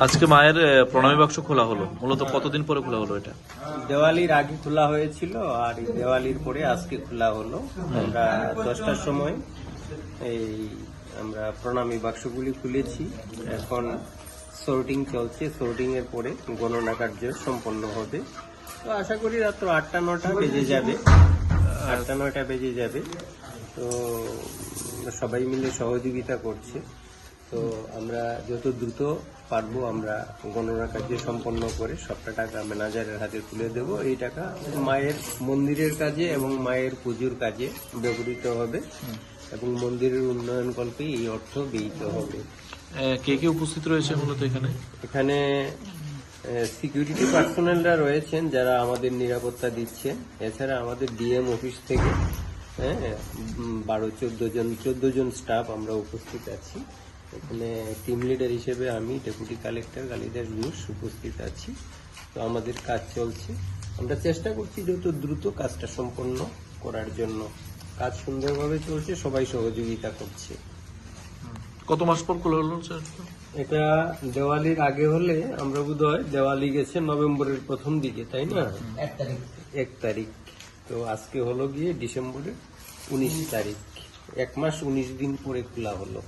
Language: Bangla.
আজকে মায়ের প্রণামী বাক্স খোলা হলো। মূলত কতদিন পরে খোলা হলো এটা? দেওয়ালির আগে খোলা হয়েছিল আর এই দেওয়ালির পরে আজকে খোলা হলো। আমরা দশটার সময় এই আমরা প্রণামী বাক্সগুলি খুলেছি। এখন সর্টিং চলছে। সর্টিং এর পরে গণনা কার্য সম্পন্ন হবে তো আশা করি রাত্র আটটা নটা বেজে যাবে। আটটা নটা বেজে যাবে। তো সবাই মিলে সহযোগিতা করছে। তো আমরা যত দ্রুত পারব আমরা গণনা কার্য সম্পন্ন করে সবটা টাকা ম্যানেজারের হাতে তুলে দেব। এই টাকা মায়ের মন্দিরের কাজে এবং মায়ের পুজোর কাজে ব্যবহৃত হবে এবং মন্দিরের উন্নয়ন কল্পে এই অর্থ ব্যয়িত হবে। কে কে উপস্থিত রয়েছে মূলত এখানে? এখানে সিকিউরিটি পার্সোনেলরা রয়েছেন যারা আমাদের নিরাপত্তা দিচ্ছেন এছাড়া আমাদের ডিএম অফিস থেকে হ্যাঁ বারো চোদ্দ জন চোদ্দ জন স্টাফ আমরা উপস্থিত আছি। এখানে টিম লিডার হিসেবে আমি ডেপুটি কালেক্টর কালিদাস ঘোষ উপস্থিত আছি। তো আমাদের কাজ চলছে। আমরা চেষ্টা করছি যত দ্রুত কাজটা সম্পন্ন করার জন্য। কাজ সুন্দরভাবে চলছে সবাই সহযোগিতা করছে। কত মাস পর খোলা হলো স্যার? এটা দেওয়ালির আগে হলে আমরা বোধহয় দেওয়ালি গেছে নভেম্বরের প্রথম দিকে তাই না? এক তারিখ। তো আজকে হলো গিয়ে ডিসেম্বরের উনিশ তারিখ। এক মাস উনিশ দিন পরে খোলা হলো।